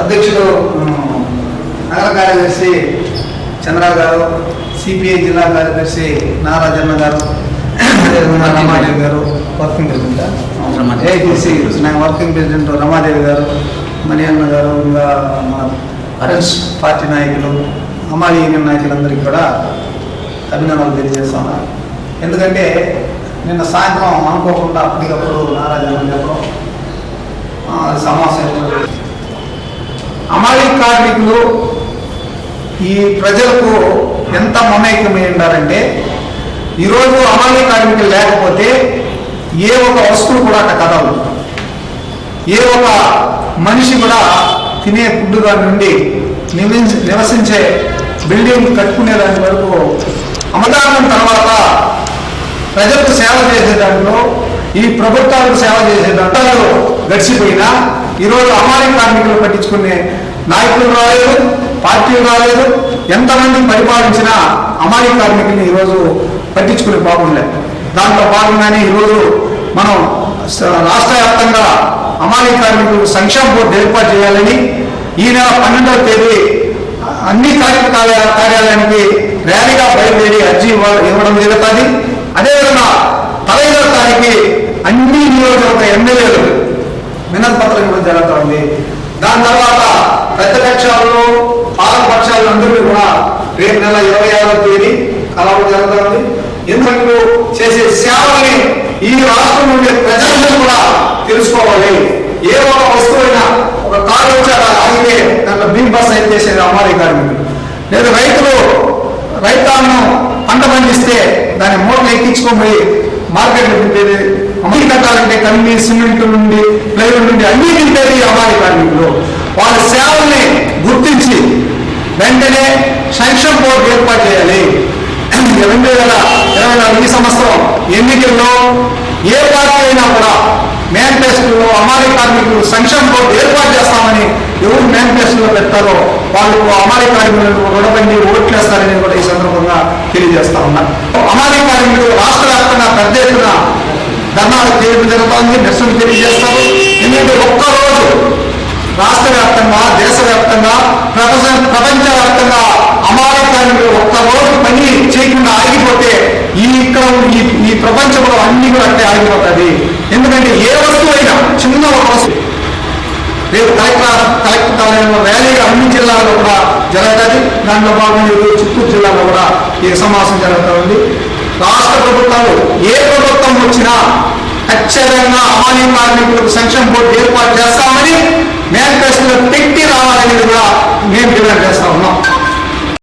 అధ్యక్షుడు నగర కార్యదర్శి చంద్రరావు గారు సిపిఐ జిల్లా కార్యదర్శి నారాజన్న గారు రమాదేవి గారు working president. AITC working president Ramadevi గారు మణియన్న గారు ఇంకా మన ఫ్రెండ్స్ పార్టీ నాయకులు అమ్మాయి యూనియన్ నాయకులందరికీ కూడా అభినందనలు తెలియజేస్తాను ఎందుకంటే నిన్న సాయంత్రం అనుకోకుండా అప్పటికప్పుడు చెప్పడం ఆ, సమావేశం. అమాలి కార్మికులు ఈ ప్రజలకు ఎంత మమేకమై ఉండాలంటే ఈరోజు అమాలి కార్మికులు లేకపోతే ఏ ఒక వస్తువు కూడా అక్కడ కదలదు. ఏ ఒక మనిషి కూడా తినే ఫుడ్ దాని నుండి నివసించ నివసించే బిల్డింగ్ కట్టుకునే దాని వరకు అమదానం తర్వాత ప్రజలకు సేవ చేసే దాంట్లో ఈ ప్రభుత్వాలకు సేవ చేసే దాంట్లో గడిచిపోయినా ఈరోజు అమాలి కార్మికులు పట్టించుకునే నాయకులు రాలేదు పార్టీలు రాలేదు ఎంతమంది పరిపాలించినా అమాలి కార్మికుల్ని ఈరోజు పట్టించుకునే బాగుండలేదు దాంట్లో భాగంగానే ఈరోజు మనం రాష్ట్ర వ్యాప్తంగా అమాలి కార్మికులకు సంక్షేమ బోర్డు ఏర్పాటు చేయాలని ఈ నెల పన్నెండవ తేదీ అన్ని కార్మిక కార్యాలయానికి ర్యాలీగా బయలుదేరి అర్జీ ఇవ్వడం జరుగుతుంది. అదేవిధంగా పదహైదవ తారీఖు అన్ని నియోజకవర్గ ఎమ్మెల్యేలు మినల్ పత్రం ఇవ్వడం జరుగుతుంది. దాని తర్వాత ప్రతిపక్షాలు పాలక పక్షాలు అందరూ కూడా రేపు నెల ఇరవై ఆరో తేదీ కలవడం జరుగుతుంది. ఎందుకంటే చేసే సేవల్ని ఈ రాష్ట్రం నుండి ప్రజలందరూ కూడా తెలుసుకోవాలి. ఏ ఒక వస్తువైనా ఒక కారు వచ్చాక ఆగితే దాంట్లో బీమ్ బస్ అయితే చేసేది అమ్మాయి కార్మికులు లేదు రైతులు రైతాలను పంట పండిస్తే దాన్ని మూటలు ఎక్కించుకొని పోయి మార్కెట్లో పెట్టేది అంటే కమ్మి సిమెంట్ నుండి ప్లైవుడ్ నుండి అన్ని తింటేది అమాయి కార్మికులు వాళ్ళ సేవల్ని గుర్తించి వెంటనే సంక్షేమ బోర్డు ఏర్పాటు చేయాలి. రెండు వేల ఇరవై నాలుగు ఈ సంవత్సరం ఎన్నికల్లో ఏ పార్టీ అయినా కూడా మేనిఫెస్టోలో అమాలి కార్మికులు సంక్షేమ బోర్డు ఏర్పాటు చేస్తామని ఎవరు మేనిఫెస్టోలో పెడతారో వాళ్ళు అమాలి కార్మికులను రుణబండి ఓట్లేస్తారని కూడా ఈ సందర్భంగా తెలియజేస్తా ఉన్నా. అమాలి కార్మికులు రాష్ట్ర వ్యాప్తంగా పెద్ద ఎత్తున ధర్నాలు చేయడం జరుగుతోంది నిరసన తెలియజేస్తారు. ఎందుకంటే ఒక్కరోజు రాష్ట్ర వ్యాప్తంగా దేశవ్యాప్తంగా ప్రపంచ ప్రపంచ వ్యాప్తంగా అమాలి కార్మికులు ఒక్క రోజు పని చేయకుండా ఆగిపోతే ఈ ఇక్కడ ఈ ఈ ప్రపంచంలో అన్ని కూడా అట్టే ఆగిపోతుంది ఎందుకంటే ఏ వస్తువైనా చిన్న ఒక వస్తువు రేపు కలెక్టర్ కలెక్టర్ కార్యాలయంలో ర్యాలీగా అన్ని జిల్లాల్లో కూడా జరుగుతుంది. దాంట్లో భాగంగా చిత్తూరు జిల్లాలో కూడా ఈ సమావేశం జరుగుతూ ఉంది. రాష్ట్ర ప్రభుత్వాలు ఏ ప్రభుత్వం వచ్చినా ఖచ్చితంగా అమానీ కార్మికులకు సంక్షేమ బోర్డు ఏర్పాటు చేస్తామని మేనిఫెస్టోలో పెట్టి రావాలనేది కూడా మేము డిమాండ్ చేస్తా ఉన్నాం.